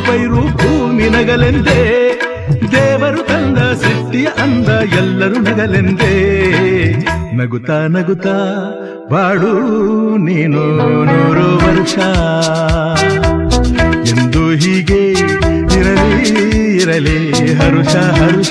ಪೈರು ಭೂಮಿ ನಗಲೆಂದೇ, ದೇವರು ತಂದ ಸೃಷ್ಟಿಯ ಅಂದ ಎಲ್ಲರೂ ನಗಲೆಂದೇ. ನಗುತ್ತಾ ನಗುತ್ತಾ ಬಾಳು ನೀನು ನೂರು ವರ್ಷ. ಎಂದು ಹೀಗೆ ಇರಲಿ ಇರಲಿ ಹರುಷ ಹರುಷ.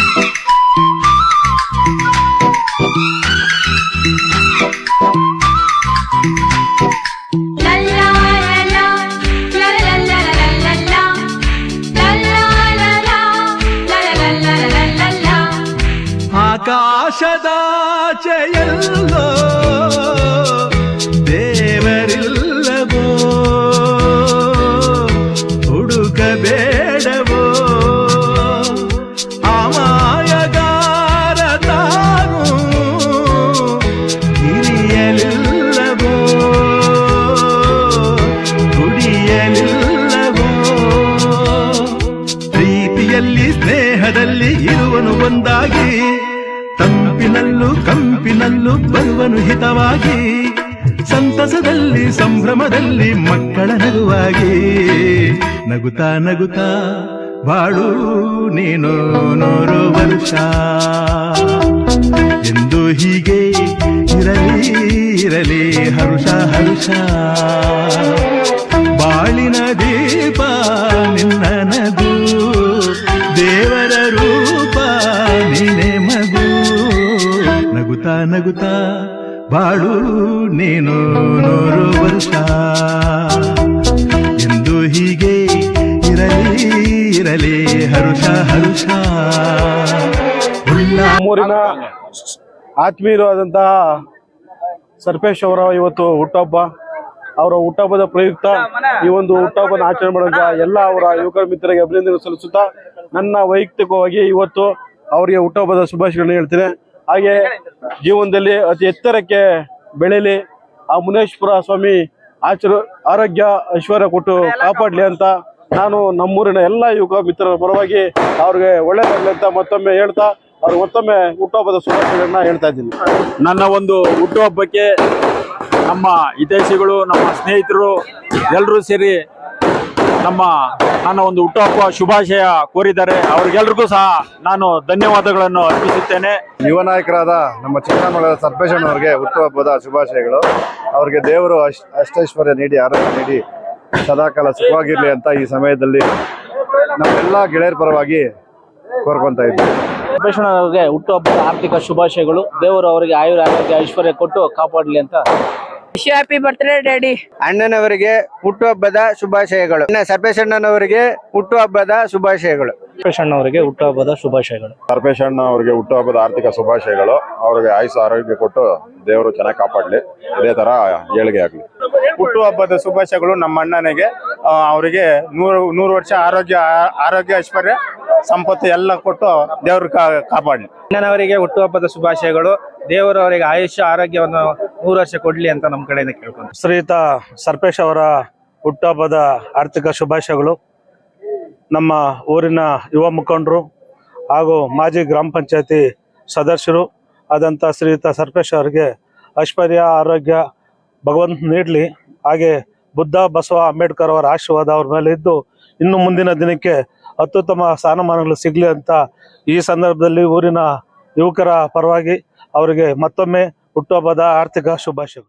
ಹಿತವಾಗಿ ಸಂತಸದಲ್ಲಿ, ಸಂಭ್ರಮದಲ್ಲಿ ಮಕ್ಕಳ ನಗುವಾಗಿ ನಗುತ್ತಾ ನಗುತ್ತಾ, ಬಾಳು ನೀನು ನೋರು ವರ್ಷ. ಎಂದು ಹೀಗೆ ಇರಲಿ ಇರಲಿ ಹರುಷ ಹರುಷ. ಬಾಳಿನ ದೀಪ ನಿನ್ನ ನಗು, ದೇವರ ರೂಪ ನೀನೆ ಮಗು. ನಗುತ್ತಾ ನಗುತ್ತಾ ಬಾಳು ನೀನು ನೂರು ವರ್ಷ ಎಂದು ಹೀಗೆ ಇರಲಿ ಇರಲಿ, ಹರುಷ ಹರುಷ. ನಮ್ಮೂರಿನ ಆತ್ಮೀಯರು ಸರ್ಪೇಶ್ ಅವರ ಇವತ್ತು ಹುಟ್ಟಬ್ಬ ಅವರ ಹುಟ್ಟಹಬ್ಬದ ಪ್ರಯುಕ್ತ ಈ ಒಂದು ಹುಟ್ಟಹಬ್ಬನ ಆಚರಣೆ ಮಾಡಿದ ಎಲ್ಲ ಅವರ ಯುವಕರ ಮಿತ್ರರಿಗೆ ಅಭಿನಂದನೆ ಸಲ್ಲಿಸುತ್ತಾ ನನ್ನ ವೈಯಕ್ತಿಕವಾಗಿ ಇವತ್ತು ಅವರಿಗೆ ಹುಟ್ಟಹಬ್ಬದ ಶುಭಾಶಯಗಳನ್ನ ಹೇಳ್ತೇನೆ. ಹಾಗೆ ಜೀವನದಲ್ಲಿ ಅತಿ ಎತ್ತರಕ್ಕೆ ಬೆಳೆಯಲಿ ಆ ಮುನೇಶ್ವರ ಸ್ವಾಮಿ ಆಚರ, ಆರೋಗ್ಯ ಐಶ್ವರ್ಯ ಕೊಟ್ಟು ಕಾಪಾಡಲಿ ಅಂತ ನಾನು ನಮ್ಮೂರಿನ ಎಲ್ಲ ಯುವಕ ಮಿತ್ರರ ಪರವಾಗಿ ಅವ್ರಿಗೆ ಒಳ್ಳೇದಾಗಲಿ ಅಂತ ಮತ್ತೊಮ್ಮೆ ಹೇಳ್ತಾ ಅವ್ರಿಗೆ ಮತ್ತೊಮ್ಮೆ ಹುಟ್ಟುಹಬ್ಬದ ಶುಭಾಶಯಗಳನ್ನ ಹೇಳ್ತಾ ಇದ್ದೀನಿ. ನನ್ನ ಒಂದು ಹುಟ್ಟುಹಬ್ಬಕ್ಕೆ ನಮ್ಮ ಹಿತೈಷಿಗಳು, ನಮ್ಮ ಸ್ನೇಹಿತರು ಎಲ್ಲರೂ ಸೇರಿ ನಮ್ಮ ನನ್ನ ಒಂದು ಹುಟ್ಟುಹಬ್ಬ ಶುಭಾಶಯ ಕೋರಿದ್ದಾರೆ. ಅವ್ರಿಗೆಲ್ರಿಗೂ ಸಹ ನಾನು ಧನ್ಯವಾದಗಳನ್ನು ಅರ್ಪಿಸುತ್ತೇನೆ. ಯುವ ನಾಯಕರಾದ ನಮ್ಮ ಚಿಕ್ಕಮಗಳೂರು ಸರ್ಪೇಶಣ್ಣವರಿಗೆ ಹುಟ್ಟುಹಬ್ಬದ ಶುಭಾಶಯಗಳು. ಅವರಿಗೆ ದೇವರು ಅಶ್ ಅಷ್ಟೈಶ್ವರ್ಯ ನೀಡಿ ಆರೋಗ್ಯ ನೀಡಿ ಸದಾಕಾಲ ಸುಖವಾಗಿರಲಿ ಅಂತ ಈ ಸಮಯದಲ್ಲಿ ನಮ್ಮೆಲ್ಲ ಗೆಳೆಯರ ಪರವಾಗಿ ಕೋರ್ಕೊಂತ ಇದ್ದೀವಿ ಅವರಿಗೆ ಹುಟ್ಟುಹಬ್ಬದ ಆರ್ಥಿಕ ಶುಭಾಶಯಗಳು. ದೇವರು ಅವರಿಗೆ ಆಯುರ್ ಆರೋಗ್ಯ ಐಶ್ವರ್ಯ ಕೊಟ್ಟು ಕಾಪಾಡಲಿ ಅಂತ ಹ್ಯಾಪಿ ಬರ್ತ್ಡೇ ಡ್ಯಾಡಿ ಅಣ್ಣನವರಿಗೆ ಹುಟ್ಟುಹಬ್ಬದ ಶುಭಾಶಯಗಳು. ಅಣ್ಣ ಸರ್ಪೇಶಣ್ಣನವರಿಗೆ ಹುಟ್ಟುಹಬ್ಬದ ಶುಭಾಶಯಗಳು. ಅವರಿಗೆ ಹುಟ್ಟುಹಬ್ಬದ ಶುಭಾಶಯಗಳು. ಸರ್ಪೇಶ್ ಅಣ್ಣ ಅವರಿಗೆ ಹುಟ್ಟುಹಬ್ಬದ ಆರ್ಥಿಕ ಶುಭಾಶಯಗಳು. ಅವರಿಗೆ ಆಯುಷ ಆರೋಗ್ಯ ಕೊಟ್ಟು ದೇವರು ಚೆನ್ನಾಗಿ ಕಾಪಾಡಲಿ. ಇದೇ ತರ ಏಳಿಗೆ ಆಗಲಿ. ಹುಟ್ಟುಹಬ್ಬದ ಶುಭಾಶಯಗಳು ನಮ್ಮ ಅಣ್ಣನಿಗೆ. ಅವರಿಗೆ ನೂರು ನೂರು ವರ್ಷ ಆರೋಗ್ಯ ಆರೋಗ್ಯ ಐಶ್ವರ್ಯ ಸಂಪತ್ತು ಎಲ್ಲ ಕೊಟ್ಟು ದೇವ್ರ ಕಾಪಾಡಲಿ. ಅಣ್ಣನವರಿಗೆ ಹುಟ್ಟುಹಬ್ಬದ ಶುಭಾಶಯಗಳು. ದೇವರು ಅವರಿಗೆ ಆಯುಷ್ಯ ಆರೋಗ್ಯವನ್ನು ನೂರು ವರ್ಷ ಕೊಡ್ಲಿ ಅಂತ ನಮ್ಮ ಕಡೆಯಿಂದ ಕೇಳ್ಕೊಂಡು ಶ್ರೀಯುತ ಸರ್ಪೇಶ್ ಅವರ ಹುಟ್ಟುಹಬ್ಬದ ಆರ್ಥಿಕ ಶುಭಾಶಯಗಳು. ನಮ್ಮ ಊರಿನ ಯುವ ಮುಖಂಡರು ಹಾಗೂ ಮಾಜಿ ಗ್ರಾಮ ಪಂಚಾಯತಿ ಸದಸ್ಯರು ಆದಂಥ ಶ್ರೀಯುತ ಸರ್ಪೇಶ್ ಅವರಿಗೆ ಐಶ್ವರ್ಯ, ಆರೋಗ್ಯ, ಭಗವಂತ ನೀಡಲಿ, ಹಾಗೆ ಬುದ್ಧ, ಬಸವ, ಅಂಬೇಡ್ಕರ್ ಅವರ ಆಶೀರ್ವಾದ ಅವ್ರ ಮೇಲೆ ಇದ್ದು ಇನ್ನು ಮುಂದಿನ ದಿನಕ್ಕೆ ಅತ್ಯುತ್ತಮ ಸ್ಥಾನಮಾನಗಳು ಸಿಗಲಿ ಅಂತ ಈ ಸಂದರ್ಭದಲ್ಲಿ ಊರಿನ ಯುವಕರ ಪರವಾಗಿ ಅವರಿಗೆ ಮತ್ತೊಮ್ಮೆ ಹುಟ್ಟುಹಬ್ಬದ ಆರ್ಥಿಕ ಶುಭಾಶಯಗಳು.